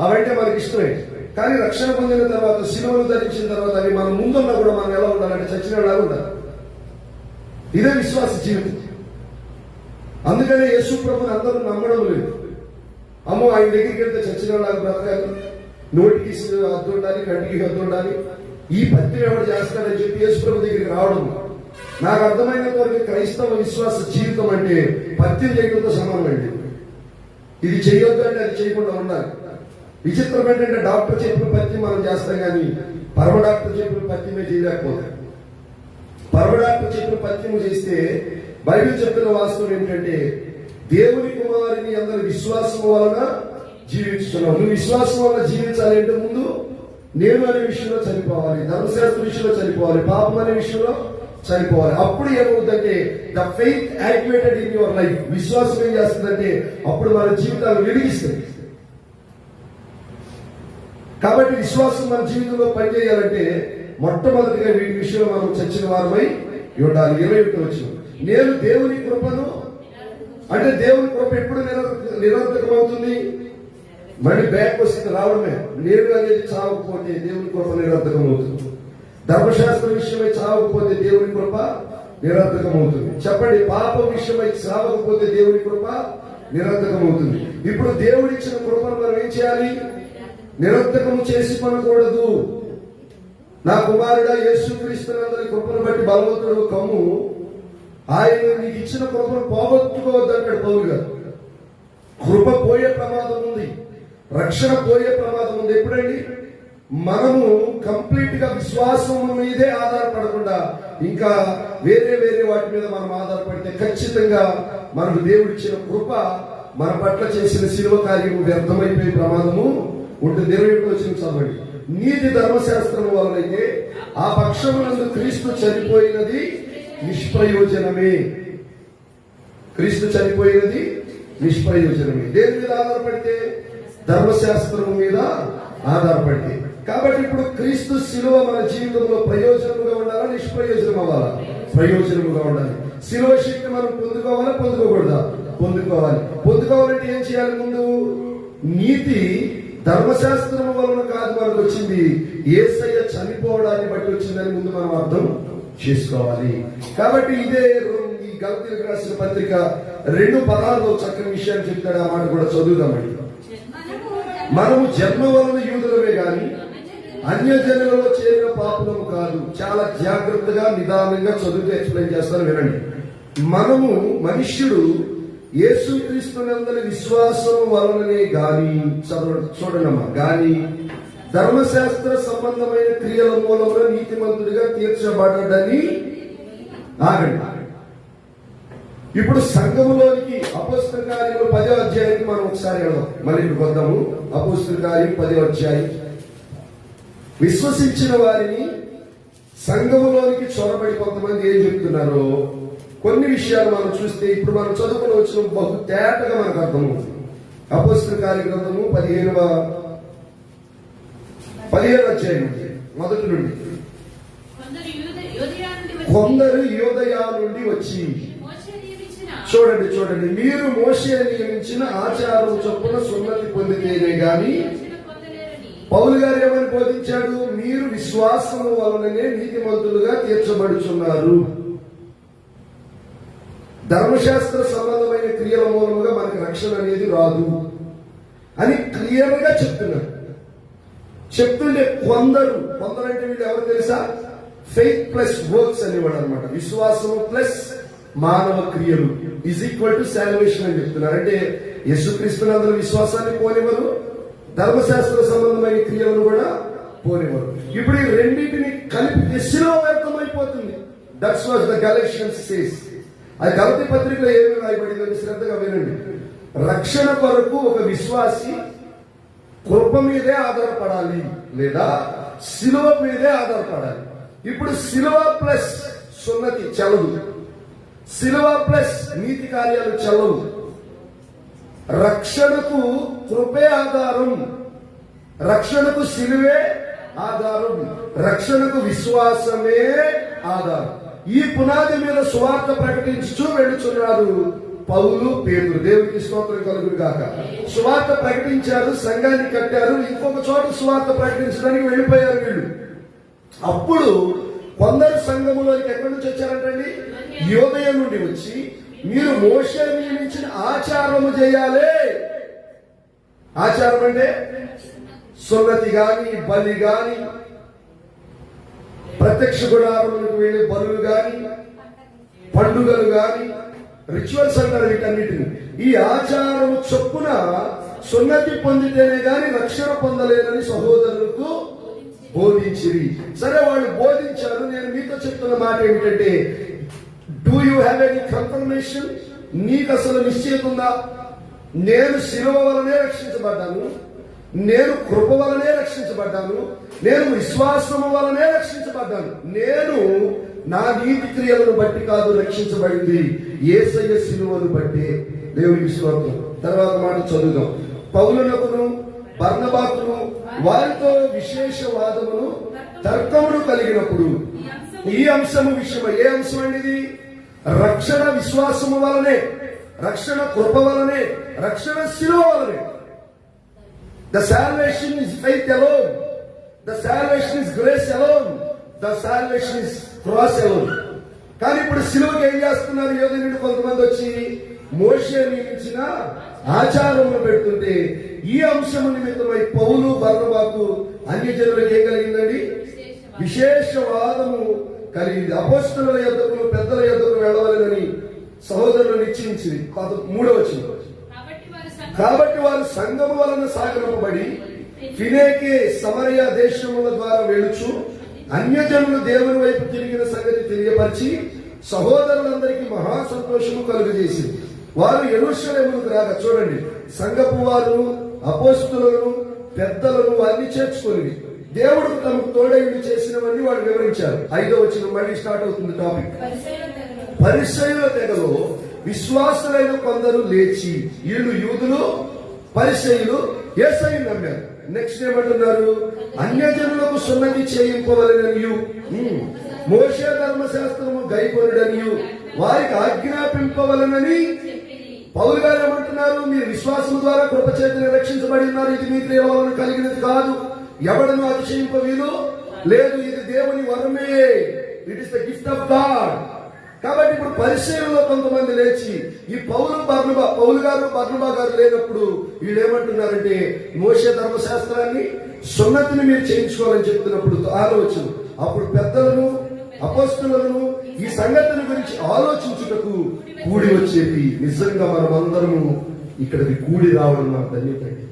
అవైతే మనకి ఇష్టమే. కానీ రక్షణ పొందిన తర్వాత శిలువను ధరించిన తర్వాత అవి మనం ముందున్నా కూడా మనం ఎలా ఉండాలంటే చచ్చిన వాళ్ళు ఉండాలి. ఇదే విశ్వాస జీవితం. అందుకనే యేసు ప్రభుని అందరూ నమ్మడం లేదు. అమ్మో ఆయన దగ్గరికి వెళ్తే చచ్చిన వాళ్ళగా బ్రతకాలి. నోటికి అద్దుండాలి కంటికి అద్దుండాలి ఈ పత్రిక ఎవరు చేస్తాడని చెప్పి యేసు ప్రభు దగ్గరికి రావడం నాకు అర్థమైనంత వరకు క్రైస్తవ విశ్వాస జీవితం అంటే పత్యం చేయడంతో సమానం అండి. ఇది చేయొద్దు అంటే అది చేయకుండా ఉండాలి. విచిత్రం ఏంటంటే డాక్టర్ చెప్పిన పత్యం మనం చేస్తాం కానీ పరమ డాక్టర్ చెప్పిన పత్యమే చేయలేకపోతాం. పరమ డాక్టర్ చెప్పిన పత్యం చేస్తే బైబిల్ చెప్పిన వాస్తవం ఏంటంటే దేవుని కుమారుని అందరి విశ్వాసం వలన జీవించుతున్నావు నువ్వు విశ్వాసం వలన జీవించాలి అంటే ముందు నేను అనే విషయంలో చనిపోవాలి ధర్మశాస్త్ర విషయంలో చనిపోవాలి పాపం అనే విషయంలో చనిపోవాలి. అప్పుడు ఏమవుతుందంటే the faith activated in your life విశ్వాసం ఏం చేస్తుందంటే అప్పుడు మన జీవితాలు వెలిగిస్తుంది కాబట్టి విశ్వాసం మన జీవితంలో పనిచేయాలంటే మొట్టమొదటిగా వీటి విషయంలో మనం చచ్చిన వారమై ఉండాలి. ఇరవై ఒకటి వచ్చిన నేను దేవుని కృపను అంటే దేవుని కృప ఎప్పుడు నిరంతరం అవుతుంది మళ్ళీ బ్యాక్ వస్తుంది రావడమే. నేను అనేది చావకపోతే దేవుని కృప నిరంతరం అవుతుంది ధర్మశాస్త్ర విషయమై చావకపోతే దేవుని కృప నిరర్థకం అవుతుంది చెప్పండి పాప విషయమై చావకపోతే దేవుని కృప నిరర్థకం అవుతుంది ఇప్పుడు దేవుడు ఇచ్చిన కృపను మనం ఏం చేయాలి? నిరర్థకం చేసి కొనకూడదు నా కుమారుడ యేసుక్రీస్తునందరి కృపను బట్టి బలవంతుడు కమ్ము. ఆయన నీకు ఇచ్చిన కృపను పోగొట్టుకోవద్దు అంటాడు పౌరు గారు. కృప పోయే ప్రమాదం ఉంది. రక్షణ పోయే ప్రమాదం ఉంది. ఎప్పుడండి? మనము కంప్లీట్గా విశ్వాసం మీదే ఆధారపడకుండా ఇంకా వేరే వేరే వాటి మీద మనం ఆధారపడితే ఖచ్చితంగా మనకు దేవుడిచ్చిన కృప మన పట్ల చేసిన శిలువ కార్యము వ్యర్థమైపోయే ప్రమాదము. ఉంటుంది ఇరవై ఏడు వచ్చిన చదవండి. నీతి ధర్మశాస్త్రం వలనైతే ఆ పక్షమునందు క్రీస్తు చనిపోయినది నిష్ప్రయోజనమే. క్రీస్తు చనిపోయినది నిష్ప్రయోజనమే. దేని మీద ఆధారపడితే? ధర్మశాస్త్రం మీద ఆధారపడితే. కాబట్టి ఇప్పుడు క్రీస్తు శిలువ మన జీవితంలో ప్రయోజనముగా ఉండాలా? నిష్ప్రయోజనం అవ్వాలా ప్రయోజనముగా ఉండాలి. శిలువ శక్తి మనం పొందుకోవాలా? పొందుకోకూడదా? పొందుకోవాలి. పొందుకోవాలంటే ఏం చేయాలి ముందు? నీతి ధర్మశాస్త్రం వలన కాదు మనకు వచ్చింది. ఏసయ్య చనిపోవడాన్ని బట్టి వచ్చిందని ముందు మనం అర్థం చేసుకోవాలి. కాబట్టి ఇదే ఈ గలతీలకు రాసిన పత్రిక రెండు పదాల్లో చక్కని విషయాన్ని చెప్తాడు. ఆ మాట కూడా చదువుదామండి మనము జన్మ వలన యూదులమే అన్య అన్యజనులలో చేరిన పాపులము కాదు. చాలా జాగ్రత్తగా నిదానంగా చదువుతూ ఎక్స్ప్లెయిన్ చేస్తాను వినండి. మనము మనుష్యుడు యేసుక్రీస్తునందరి విశ్వాసం వలననే గాని చూడనమ్మా గాని ధర్మశాస్త్ర సంబంధమైన క్రియల మూలంలో నీతిమంతుడిగా తీర్చబడ్డని ఆగండి. ఇప్పుడు సంఘములోనికి అపోస్తల కార్యము పదో అధ్యాయానికి మనం ఒకసారి వెళ్దాం. మళ్ళీ వద్దాము అపోస్తల కార్యం పదో అధ్యాయం. విశ్వసించిన వారిని సంఘములోనికి చొరబడి కొంతమంది ఏం చెప్తున్నారో కొన్ని విషయాలు మనం చూస్తే ఇప్పుడు మనం చదువుకుని వచ్చిన బహు తేటగా మనకు అర్థమవుతుంది. అపోస్తల కార్య గ్రంథము పదిహేనవ పదిహేను అధ్యాయం మొదటి నుండి. కొందరు యూద- యూదయ నుండి వచ్చి చూడండి చూడండి. మీరు మోషే నియమించిన ఆచారం చొప్పున సున్నతి పొందితేనే గాని పౌలు గారు ఏమని బోధించాడు? మీరు విశ్వాసము వలననే నీతిమంతులుగా తీర్చబడుచున్నారు. ధర్మశాస్త్ర సంబంధమైన క్రియల మూలముగా మనకి రక్షణ అనేది రాదు అని క్లియర్గా చెప్తున్నారు. చెప్తుంటే కొందరు కొందరు అంటే వీళ్ళు ఎవరు తెలుసా? ఫెయిత్ ప్లస్ వర్క్స్ అనేవాడు అనమాట విశ్వాసం ప్లస్ మానవ క్రియలు. ఈజ్ ఈక్వల్ టు శాల్వేషన్ అని చెప్తున్నారు. అంటే యేసుక్రీస్తుని అందరూ విశ్వాసాన్ని పోనివ్వరు ధర్మశాస్త్ర సంబంధమైన క్రియలను కూడా పోనివ్వరు. ఇప్పుడు ఈ రెండింటిని కలిపి దశలో వ్యర్థమైపోతుంది that's was the Galatians says అది గలతి పత్రికలో ఏమి రాయబడిందని శ్రద్ధగా వినండి. రక్షణ కొరకు ఒక విశ్వాసి కృప మీదే ఆధారపడాలి లేదా శిలువ మీదే ఆధారపడాలి. ఇప్పుడు శిలువ ప్లస్ సున్నతి చలదు శిలువ ప్లస్ నీతి కార్యాలు చల్లవు. రక్షణకు కృపే ఆధారం. రక్షణకు శిలువే ఆధారం. రక్షణకు విశ్వాసమే ఆధారం. ఈ పునాది మీద సువార్త ప్రకటించుచూ వెళ్ళుచున్నారు పౌలు పేరు దేవునికి స్తోత్రం కలుగురు కాక సువార్త ప్రకటించారు సంఘాన్ని కట్టారు ఇంకొక చోట సువార్త ప్రకటించడానికి వెళ్ళిపోయారు వీళ్ళు. అప్పుడు కొందరు సంఘములోకి ఎక్కడి నుంచి వచ్చారంటండి? యోదయ నుండి వచ్చి మీరు మోసే నియమించిన ఆచారము చేయాలి. ఆచారం అంటే సున్నతి గాని బలి గాని ప్రత్యక్ష గుడారములకు వెళ్ళే బలులు గాని పండుగలు గాని రిచువల్స్ అంటారు వీటన్నిటిని. ఈ ఆచారము చొప్పున సున్నతి పొందితేనే గాని రక్షణ పొందలేదని సహోదరులకు బోధించిరి. సరే వాళ్ళు బోధించారు. నేను మీతో చెప్తున్న మాట ఏమిటంటే do you have any confirmation నీకు అసలు నిశ్చయిత ఉందా? నేను శిలువ వలనే రక్షించబడ్డాను. నేను కృప వలనే రక్షించబడ్డాను నేను విశ్వాసము వలనే రక్షించబడ్డాను. నేను నా నీతి క్రియలను బట్టి కాదు రక్షించబడింది. ఏసయ్య శిలువను బట్టి దేవుని విశ్వాసం. తర్వాత మాట చదువుదాం. పౌలునకును బర్ణబాకును వారితో విశేష వాదమును తర్కమును కలిగినప్పుడు ఈ అంశము విషయమై ఏ అంశం అండి ఇది రక్షణ విశ్వాసము వలనే రక్షణ కృప వలనే రక్షణ శిలువ వలనే. The salvation is faith alone. The salvation is grace alone. The salvation is cross alone. కానీ ఇప్పుడు సిలువకి ఏం చేస్తున్నారు యోగ కొంతమంది వచ్చి మోషే నియమించిన ఆచారములు పెడుతుంటే ఈ అంశము నిమిత్తమై పౌలు బర్ణబాకు అన్ని జనులకు ఏం కలిగిందండి విశేషవాదము కలిగింది అపోస్తుల యొద్దకు పెద్దల యొద్దకు వెళ్ళవాలని సహోదరులు నిశ్చయించింది పద- మూడవ వచ్చింది కాబట్టి వారు సంఘము వలన సాగరంపబడి ఫినేకే సమరయ దేశముల ద్వారా వెళుచు అన్యజనులు దేవుని వైపు తిరిగిన సంగతి తెలియపరిచి సహోదరులందరికీ మహా సంతోషము కలుగజేసింది. వారు ఎరుషలేములకు రాగా చూడండి సంఘపు వారు అపోస్తులను పెద్దలను వారిని చేర్చుకొని దేవుడు తమకు తోడైంది చేసినవన్నీ వాళ్ళు వివరించారు. ఐదో వచ్చిన మళ్ళీ స్టార్ట్ అవుతుంది టాపిక్. పరిసయుల తెగలో విశ్వాసులైన కొందరు లేచి వీళ్ళు యూదులు పరిసయులు ఏసై నమ్మారు. నెక్స్ట్ ఏమంటున్నారు? అన్యజనులకు సున్నతి చేయింపవలననియు. మోషే ధర్మశాస్త్రము గైకొనుడనియు. వారికి ఆజ్ఞాపింపవలనని పౌరు గారు ఏమంటున్నారు? మీరు విశ్వాసం ద్వారా కృపచేతని రక్షించబడి ఉన్నారు. ఇది మీ దేవాలను కలిగినది కాదు. ఎవడను అతిశయింప వీలు లేదు. ఇది దేవుని వరమే. It is the gift of God కాబట్టి ఇప్పుడు పరిశీలనలో కొంతమంది లేచి ఈ పౌలు బర్ణబా పౌలు గారు బర్ణబా గారు లేనప్పుడు వీళ్ళు ఏమంటున్నారంటే మోసే ధర్మశాస్త్రాన్ని సున్నతిని మీరు చేయించుకోవాలని చెప్తున్నప్పుడు ఆలోచన. అప్పుడు పెద్దలను అపస్తులను ఈ సంగతిని గురించి ఆలోచించుటకు కూడి వచ్చేది. నిజంగా మనం అందరము ఇక్కడికి కూడి రావడం నాకు ధన్యతండి